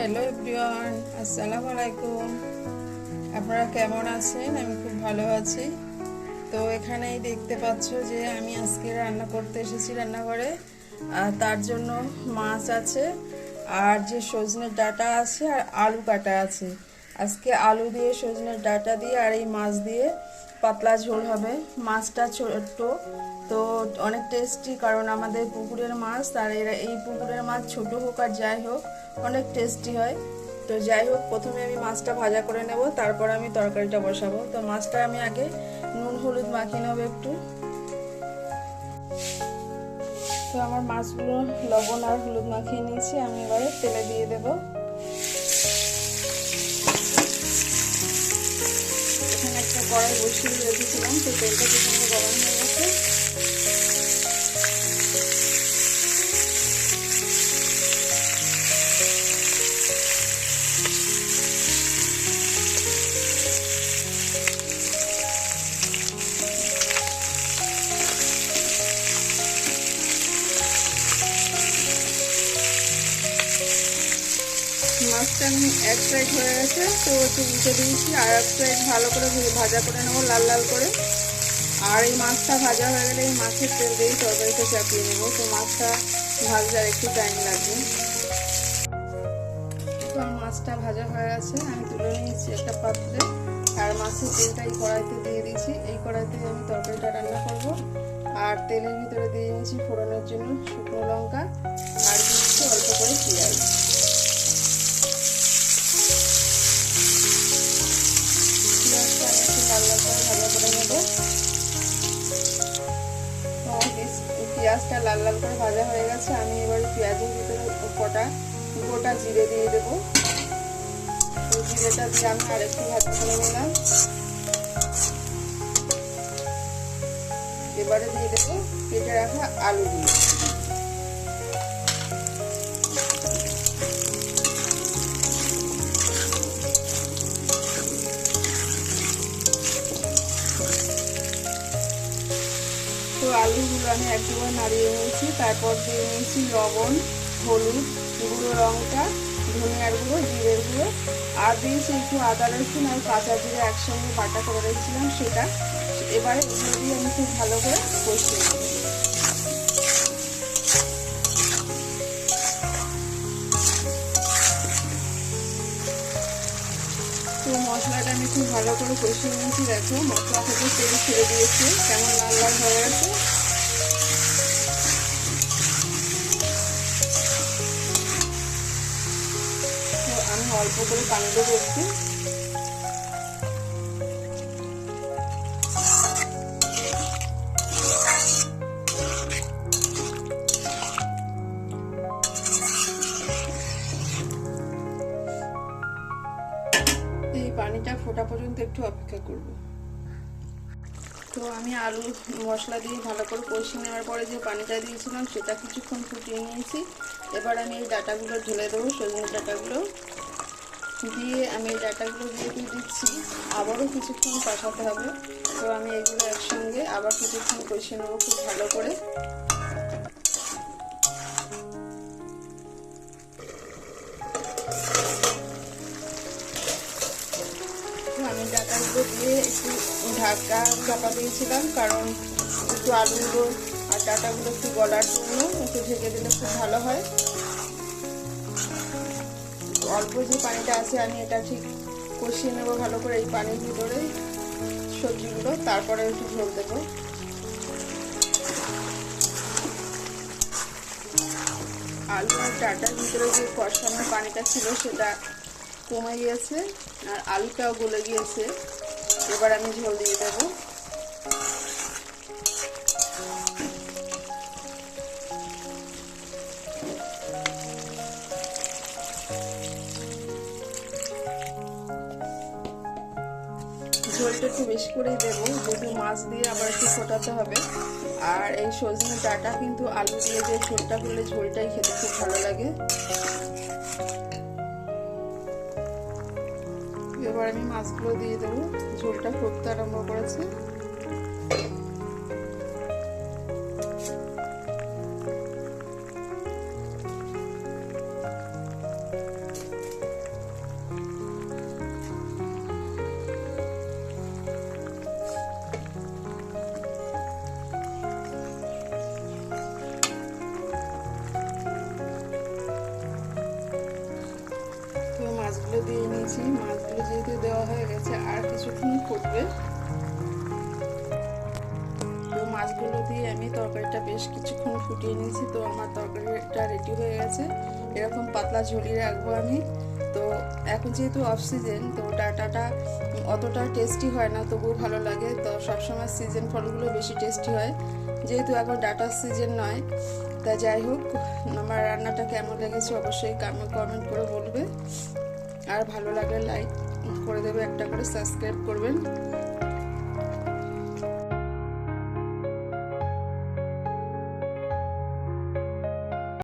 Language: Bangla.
হ্যালো এভরিওয়ান, আসসালামু আলাইকুম। আপনারা কেমন আছেন? আমি খুব ভালো আছি। তো এখানেই দেখতে পাচ্ছ যে আমি আজকে রান্না করতে এসেছি রান্নাঘরে। আর তার জন্য মাছ আছে, আর যে সজনের ডাটা আছে, আর আলু কাটা আছে। আজকে আলু দিয়ে, সজনের ডাটা দিয়ে, আর এই মাছ দিয়ে পাতলা ঝোল হবে। মাছটা ছোট্ট তো অনেক টেস্টি কারণ আমাদের পুকুরের মাছ, আর এরা এই পুকুরের মাছ ছোট হোক আর যাই হোক, অনেক টেস্টি হয়। তো যাই হোক, প্রথমে আমি মাছটা ভাজা করে নেব, তারপর আমি তরকারিটা বসাবো। তো মাছটা আমি আগে নুন, হলুদ মাখিয়ে নেব একটু। তো আমার মাছগুলো লবণ আর হলুদ মাখিয়ে নিয়েছি, আমি এবারে তেলে দিয়ে দেবো। এখানে একটা কড়াই বসিয়ে রেখেছিলাম, তো তেলটা মাছটা আমি এক সাইড হয়ে গেছে, তো একটু উঠে দিয়েছি, আর এক সাইড ভালো করে ভাজা করে নেব, লাল লাল করে। আর এই মাছটা ভাজা হয়ে গেলে এই মাছের তেল দিয়েই তরকারিটা চাপিয়ে নেব, তো মাছটা ভাজতে আর একটু টাইম লাগবে। তো মাছটা ভাজা হয়ে গেছে, আমি তুলে নিয়েছি একটা পাত্রে। আর মাছের তেলটা এই কড়াইতে দিয়ে দিয়েছি, এই কড়াইতে আমি তরকারিটা রান্না করব। আর তেলের ভিতরে দিয়ে নিয়েছি ফোড়নের জন্য শুকনো লঙ্কা, আর দিচ্ছি অল্প করে পেঁয়াজ। ভালো তো পেঁয়াজটা লাল লাল করে ভাজা হয়ে গেছে। আমি এবার পেঁয়াজের ভিতরে কটা, গোটা জিরে দিয়ে দেবো। তো জিরেটা দিয়ে আমি আরেকটু ভাজা করে নিলাম। এবারে দিয়ে দেবো কেটে রাখা আলু দিয়ে আমি একবার নাড়িয়ে নিয়েছি। তারপর দিয়ে নিয়েছি লবণ, হলুদ, গুঁড়ো লঙ্কা, ধনিয়ার গুঁড়ো জিরের গুঁড়ো। আর দিয়েছি একটু আদা রসুন আর কাঁচা জিরে একসঙ্গে বাটা করে রেখেছিলাম সেটা। এবারে এগুলো দিয়ে আমি খুব ভালো করে কষিয়ে নেব। তো মশলাটা আমি খুব ভালো করে কষিয়ে নিয়েছি। দেখো মশলা থেকে তেল ছেড়ে দিয়েছে। কেমন লাল লাল হয়ে গেছে। অল্প করে পানি দেবো একটু এই পানিটা ফোটা পর্যন্ত একটু অপেক্ষা করব। তো আমি আলু মশলা দিয়ে ভালো করে কষিয়ে নেওয়ার পরে যে পানিটা দিয়েছিলাম, সেটা কিছুক্ষণ ফুটিয়ে নিয়েছি। এবার আমি এই ডাটাগুলো ঢেলে দেবো সজনে ডাটাগুলো। দিয়ে আমি ডাটাগুলো দিয়ে দিয়ে দিচ্ছি। আবারও কিছুক্ষণ কষাতে হবে। তো আমি এগুলো একসঙ্গে আবার কিছুক্ষণ কষিয়ে নেব খুব ভালো করে। আমি ডাটাগুলো দিয়ে একটু ঢাকা চাপা দিয়েছিলাম, কারণ একটু আলুগুলো আর ডাটাগুলো একটু গলার জন্য একটু ঢেকে দিলে খুব ভালো হয়। অল্প যে পানিটা আছে, আমি এটা ঠিক কষিয়ে নেব ভালো করে এই পানির ভিতরে সবজিগুলো। তারপরে একটু ঝোল দেবো। আলু আর ডাটার ভিতরে যে কষানোর পানিটা ছিল, সেটা কমে গিয়েছে, আর আলুটাও গলে গিয়েছে। এবার আমি ঝোল দিয়ে দেবো। ঝোলটা একটু বেশি করেই দেবো। যেহেতু মাছ দিয়ে আবার একটু ফোটাতে হবে। আর এই সজনে ডাটা কিন্তু আলু দিয়ে যে ঝোলটা করলে ঝোলটাই খেতে খুব ভালো লাগে। এবার আমি মাছগুলো দিয়ে দেবো। ঝোলটা ফুটতে আরম্ভ করেছে। মাছগুলো যেহেতু দেওয়া হয়ে গেছে, আর কিছুক্ষণ ফুটবে তো মাছগুলো দিয়ে আমি তরকারিটা বেশ কিছুক্ষণ ফুটিয়ে নিয়েছি। তো আমার তরকারিটা রেডি হয়ে গেছে। এরকম পাতলা ঝুলিয়ে রাখব আমি। তো এখন যেহেতু অফ সিজন তো ডাটাটা অতটা টেস্টি হয় না, তবুও ভালো লাগে। তো সবসময় সিজন ফলগুলো বেশি টেস্টি হয়। যেহেতু এখন ডাটার সিজন নয়, তা যাই হোক, আমার রান্নাটা কেমন লেগেছে অবশ্যই কমেন্ট করে বলবে। আর ভালো লাগলে লাইক করে দেবে একটা করে সাবস্ক্রাইব করবেন।